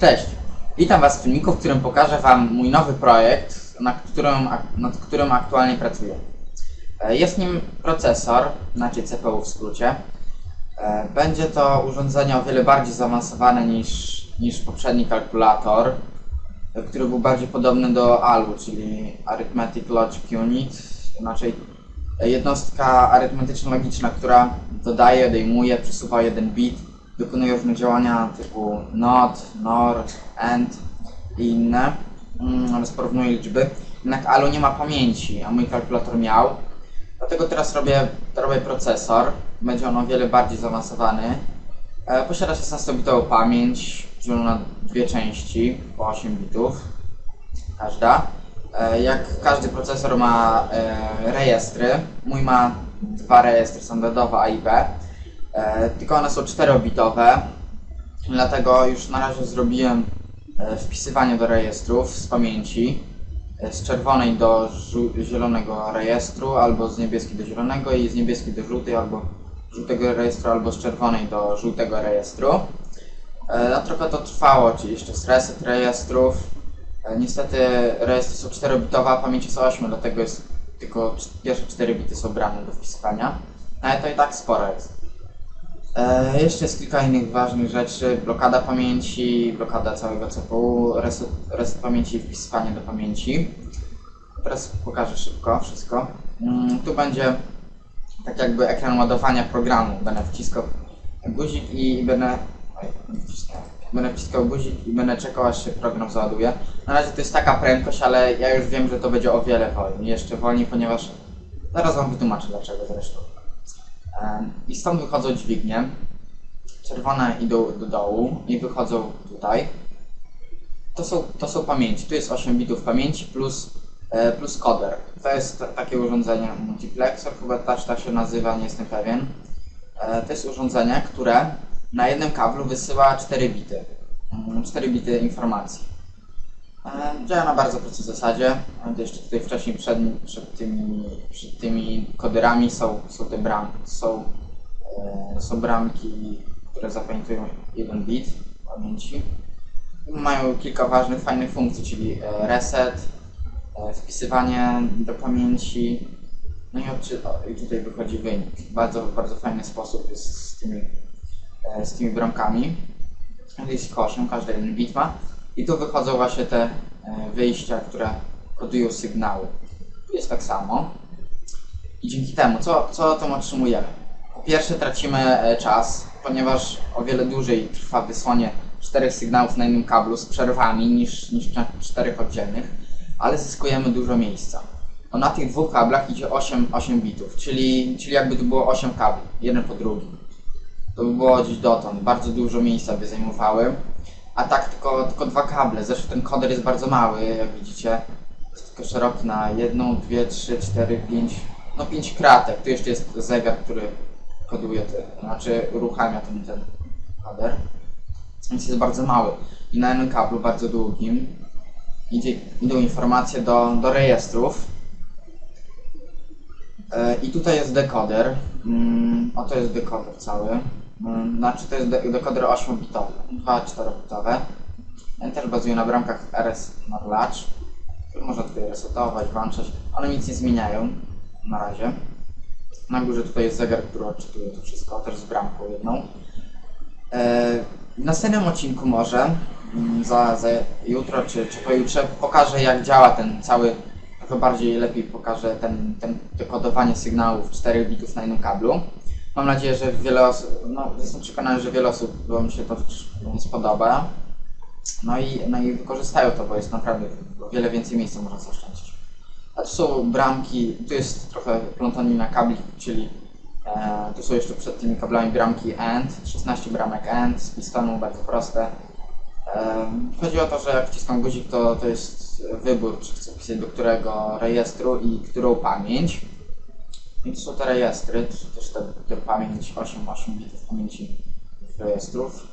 Cześć! Witam Was w filmiku, w którym pokażę Wam mój nowy projekt, nad którym, nad którym aktualnie pracuję. E, Jest nim procesor, znaczy CPU w skrócie. E, Będzie to urządzenie o wiele bardziej zaawansowane niż, niż poprzedni kalkulator, e, który był bardziej podobny do ALU, czyli Arithmetic Logic Unit, inaczej e, jednostka arytmetyczno-logiczna, która dodaje, odejmuje, przesuwa jeden bit, wykonuje różne działania typu NOT, NOR, AND i inne mm, oraz porównuje liczby. Jednak ALU nie ma pamięci, a mój kalkulator miał. Dlatego teraz robię, robię procesor. Będzie on o wiele bardziej zaawansowany. E, posiada 16-bitową pamięć, dzieloną na dwie części, po 8 bitów każda. E, Jak każdy procesor ma e, rejestry, mój ma dwa rejestry standardowe A i B, tylko one są 4-bitowe, dlatego już na razie zrobiłem e, wpisywanie do rejestrów z pamięci, e, z czerwonej do zielonego rejestru, albo z niebieskiej do zielonego i z niebieskiej do żółtej, albo żółtego rejestru, albo z czerwonej do żółtego rejestru. E, No trochę to trwało, czyli jeszcze z reset rejestrów. E, Niestety rejestry są 4-bitowe, a pamięć jest 8, dlatego jest tylko pierwsze 4 bity są brane do wpisywania. Ale to i tak sporo jest. E, jeszcze jest kilka innych ważnych rzeczy. Blokada pamięci, blokada całego CPU, reset, reset pamięci i wpisywanie do pamięci. Teraz pokażę szybko wszystko. Mm, tu będzie tak jakby ekran ładowania programu. Będę wciskał guzik i będę... Będę wciskał guzik i będę czekał aż się program załaduje. Na razie to jest taka prędkość, ale ja już wiem, że to będzie o wiele wolniej. Jeszcze wolniej, ponieważ zaraz wam wytłumaczę dlaczego zresztą. I stąd wychodzą dźwignie. Czerwone idą do dołu i wychodzą tutaj. To są, to są pamięci. Tu jest 8 bitów pamięci plus, e, plus coder. To jest ta- takie urządzenie multiplexer, chyba też tak się nazywa, nie jestem pewien. E, to jest urządzenie, które na jednym kablu wysyła 4 bity. Mm, 4 bity informacji. E, Działa na bardzo prostej zasadzie. Jeszcze tutaj wcześniej przed, przed, tymi, przed tymi koderami są, są te bramki. Są, e, są bramki, które zapamiętują jeden bit pamięci. Mają kilka ważnych, fajnych funkcji, czyli e, reset, e, wpisywanie do pamięci. No i, i tutaj wychodzi wynik. Bardzo, bardzo fajny sposób jest z tymi, z tymi bramkami. Jest koszem, każdy jeden bit ma. I tu wychodzą właśnie te e, wyjścia, które kodują sygnały. Tu jest tak samo. I dzięki temu, co, co tym otrzymujemy? Po pierwsze tracimy e, czas, ponieważ o wiele dłużej trwa wysłanie czterech sygnałów na jednym kablu z przerwami niż, niż czterech oddzielnych, ale zyskujemy dużo miejsca. No na tych dwóch kablach idzie 8, 8 bitów, czyli, czyli jakby tu było 8 kabli, jeden po drugim. To by było gdzieś dotąd, bardzo dużo miejsca by zajmowały. A tak tylko, tylko dwa kable. Zresztą ten koder jest bardzo mały, jak widzicie. Jest tylko szeroki na jedną, dwie, trzy, cztery, pięć, no pięć kratek. Tu jeszcze jest zegar, który koduje te, znaczy uruchamia ten, ten koder. Więc jest bardzo mały. I na jednym kablu bardzo długim idzie, idą informacje do, do rejestrów. E, I tutaj jest dekoder. Mm, oto jest dekoder cały. Mm, Znaczy to jest de- dekoder 8-bitowy, 2 4-bitowe. Ten też bazuje na bramkach RS Latch, który można tutaj resetować, włączać. One nic nie zmieniają na razie. Na górze tutaj jest zegar, który odczytuje to wszystko, też z bramką jedną. E, W następnym odcinku może, mm, za, za jutro czy, czy pojutrze, pokażę jak działa ten cały, trochę bardziej lepiej pokażę ten, ten dekodowanie sygnałów 4 bitów na jednym kablu. Mam nadzieję, że wiele osób, no jestem przekonany, że wiele osób mi się to spodoba. No i, no i wykorzystają to, bo jest naprawdę wiele więcej miejsca można zaoszczędzić. A tu są bramki, tu jest trochę plątanina kabli, czyli e, tu są jeszcze przed tymi kablami bramki AND, 16 bramek AND z pistonu, bardzo proste. E, chodzi o to, że jak wciskam guzik, to, to jest wybór, czy chcę pisać do którego rejestru i którą pamięć. Są te rejestry, to też te, te pamięć, 8, 8 bitów pamięci rejestrów.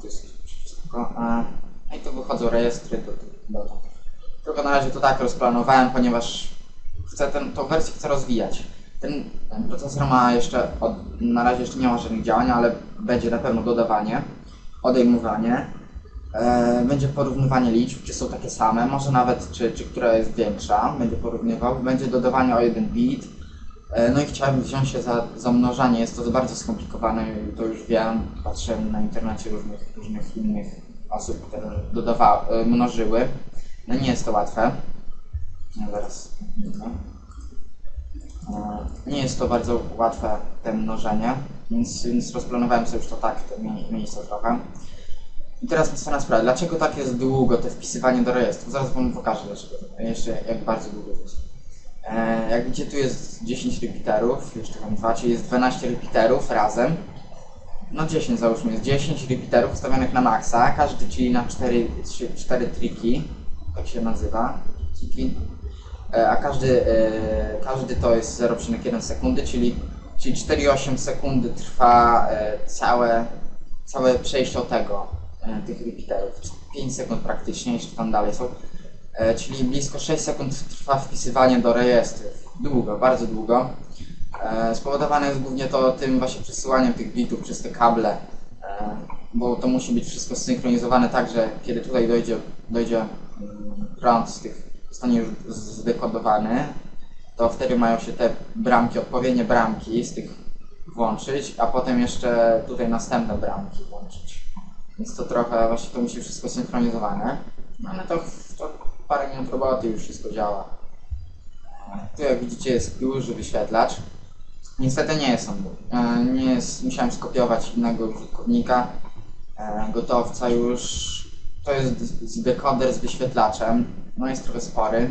To jest wszystko. No i tu wychodzą rejestry do, do. Tylko na razie to tak rozplanowałem, ponieważ chcę ten, tą wersję chcę rozwijać. Ten, ten procesor ma jeszcze, od, na razie jeszcze nie ma żadnych działań, ale będzie na pewno dodawanie, odejmowanie będzie porównywanie liczb, czy są takie same, może nawet czy, czy która jest większa, będzie porównywał, będzie dodawanie o jeden bit. E, no i chciałem wziąć się za, za mnożenie, jest to bardzo skomplikowane, to już wiem, patrzyłem na internecie różnych, różnych innych osób, które dodawa, e, mnożyły. No nie jest to łatwe. No zaraz. No. E, Nie jest to bardzo łatwe te mnożenie, więc, więc rozplanowałem sobie już to tak, te mie- miejsca trochę. I teraz następna sprawa, dlaczego tak jest długo te wpisywanie do rejestru? Zaraz wam pokażę dlaczego, jeszcze jak bardzo długo to jest. E, jak widzicie tu jest 10 repeaterów, jeszcze tam dwa, czyli jest 12 repeaterów razem. No 10 załóżmy, jest 10 repeaterów ustawionych na maksa, każdy czyli na 4, 3, 4 triki, tak się nazywa, triki. E, a każdy, e, każdy to jest 0,1 sekundy, czyli, czyli 4,8 sekundy trwa e, całe, całe przejście od tego, tych repeaterów. 5 sekund praktycznie, jeszcze tam dalej są. E, czyli blisko 6 sekund trwa wpisywanie do rejestrów. Długo, bardzo długo. E, spowodowane jest głównie to tym właśnie przesyłaniem tych bitów przez te kable, e, bo to musi być wszystko zsynchronizowane tak, że kiedy tutaj dojdzie, dojdzie mm, prąd z tych, zostanie już zdekodowany, to wtedy mają się te bramki, odpowiednie bramki z tych włączyć, a potem jeszcze tutaj następne bramki włączyć. Więc to trochę właśnie to musi wszystko synchronizowane. No ale to, to parę minut roboty już wszystko działa. Tu jak widzicie jest duży wyświetlacz. Niestety nie jest on. E, Nie jest, musiałem skopiować innego użytkownika, e, gotowca już. To jest dekoder z wyświetlaczem, no jest trochę spory.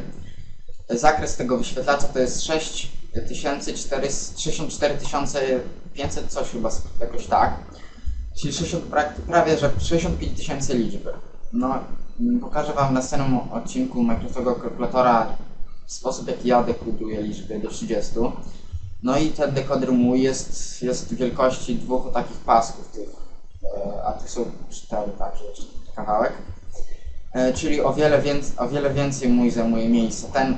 Zakres tego wyświetlacza to jest 6400 64 500 coś chyba, jakoś tak. Czyli 60, prak- prawie że 65 tysięcy liczb. No, pokażę Wam w następnym odcinku Microsoftowego kalkulatora sposób, jaki ja dekoduję liczby do 30. No i ten dekoder mój jest, jest wielkości dwóch takich pasków tych, e, a tych są cztery takie kawałek. E, czyli o wiele, więcej, o wiele więcej mój zajmuje miejsca. Ten,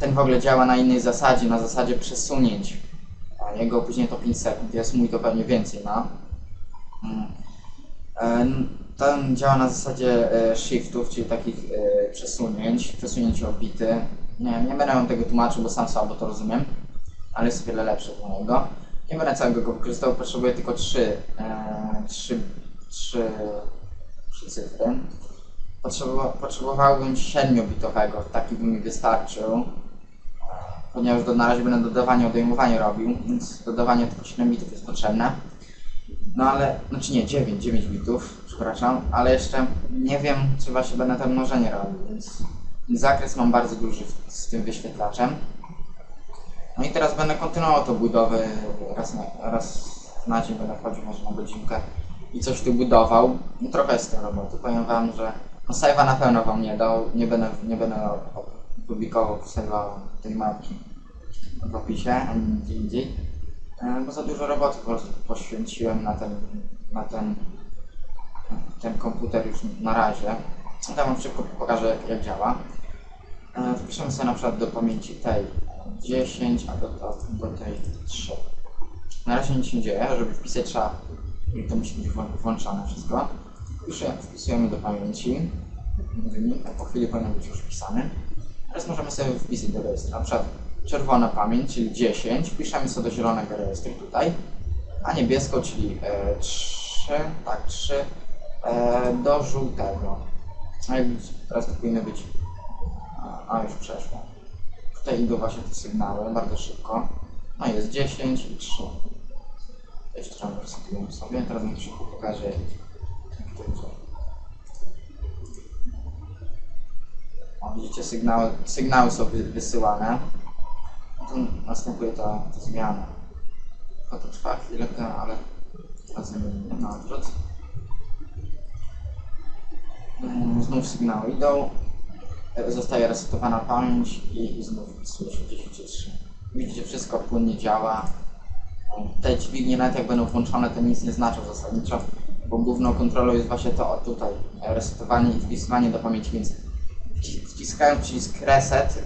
ten w ogóle działa na innej zasadzie, na zasadzie przesunięć. A jego później to 5 sekund, jest mój to pewnie więcej ma. Mm. Ten działa na zasadzie e, shiftów, czyli takich e, przesunięć, przesunięć orbity. Nie, nie będę wam tego tłumaczył, bo sam słabo to rozumiem, ale jest o wiele lepszy od mojego. Nie będę całego go wykorzystywał, potrzebuję tylko trzy, e, trzy, trzy, trzy cyfry. Potrzebowa, potrzebowałbym 7-bitowego, taki by mi wystarczył. Ponieważ do, na razie będę dodawanie, odejmowanie robił, więc dodawanie tylko 7 bitów jest potrzebne. No ale, znaczy nie, 9, 9 bitów, przepraszam, ale jeszcze nie wiem, czy właśnie będę to mnożenie robił, więc zakres mam bardzo duży z tym wyświetlaczem. No i teraz będę kontynuował to budowę raz na, raz na dzień będę chodził może na godzinkę i coś tu budował. No trochę jest tym roboty. Powiem wam, że no save'a na pewno wam nie dał, nie będę, nie będę publikował save'a tej mapki w opisie, ani nigdzie indziej. E, Bo za dużo roboty po prostu poświęciłem na ten, na ten, ten komputer już na razie. To wam szybko pokażę jak, jak działa. E, Wpiszemy sobie na przykład do pamięci tej 10, a do, do, do tej 3. Na razie nic się nie dzieje, żeby wpisać trzeba, to musi być włą- włączone wszystko. Wpiszę- Wpisujemy do pamięci. Wynik, a po chwili powinien być już wpisany. Teraz możemy sobie wpisać do rejestru. Na przykład czerwona pamięć, czyli 10. Wpiszemy sobie do zielonego rejestru tutaj. A niebieską, czyli e, 3, tak 3, e, do żółtego. A jak widzicie, teraz to powinno być. A, a już przeszło. Tutaj idą właśnie te sygnały bardzo szybko. No jest 10 i 3. Jeszcze raz resetujemy sobie. Teraz wam szybko pokażę jak to działa. Widzicie, sygnały, sygnały są wy- wysyłane. Następuje ta, ta zmiana. To, to trwa chwilkę, ale razem na odwrót. Mm, Znów sygnały idą. E, Zostaje resetowana pamięć i, i znów się 10.3. Widzicie, wszystko płynnie działa. Te dźwignie, nawet jak będą włączone, to nic nie znaczą zasadniczo, bo główną kontrolą jest właśnie to tutaj, e, resetowanie i wpisywanie do pamięci, więc wciskając przycisk reset,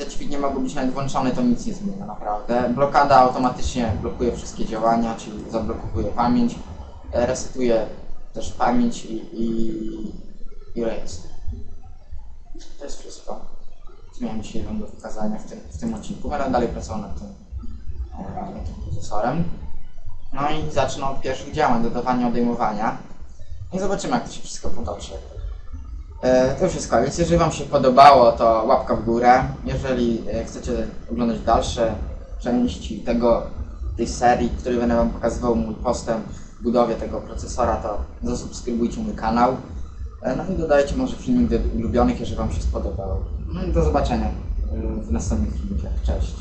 te dźwignie mogą być nawet włączone, to nic nie zmienia naprawdę. Blokada automatycznie blokuje wszystkie działania, czyli zablokuje pamięć, e, resetuje też pamięć i, i, i rejestr. To jest wszystko. Co miałem dzisiaj Wam do pokazania w tym, w tym odcinku. Będę dalej pracował nad tym, e, nad tym procesorem. No i zacznę od pierwszych działań, dodawania, odejmowania. I zobaczymy, jak to się wszystko potoczy. E, To już jest koniec. Jeżeli Wam się podobało, to łapka w górę. Jeżeli e, chcecie oglądać dalsze części tego, tej serii, w której będę Wam pokazywał mój postęp w budowie tego procesora, to zasubskrybujcie mój kanał. E, No i dodajcie może filmik do ulubionych, jeżeli Wam się spodobał. No i do zobaczenia w następnych filmikach. Cześć.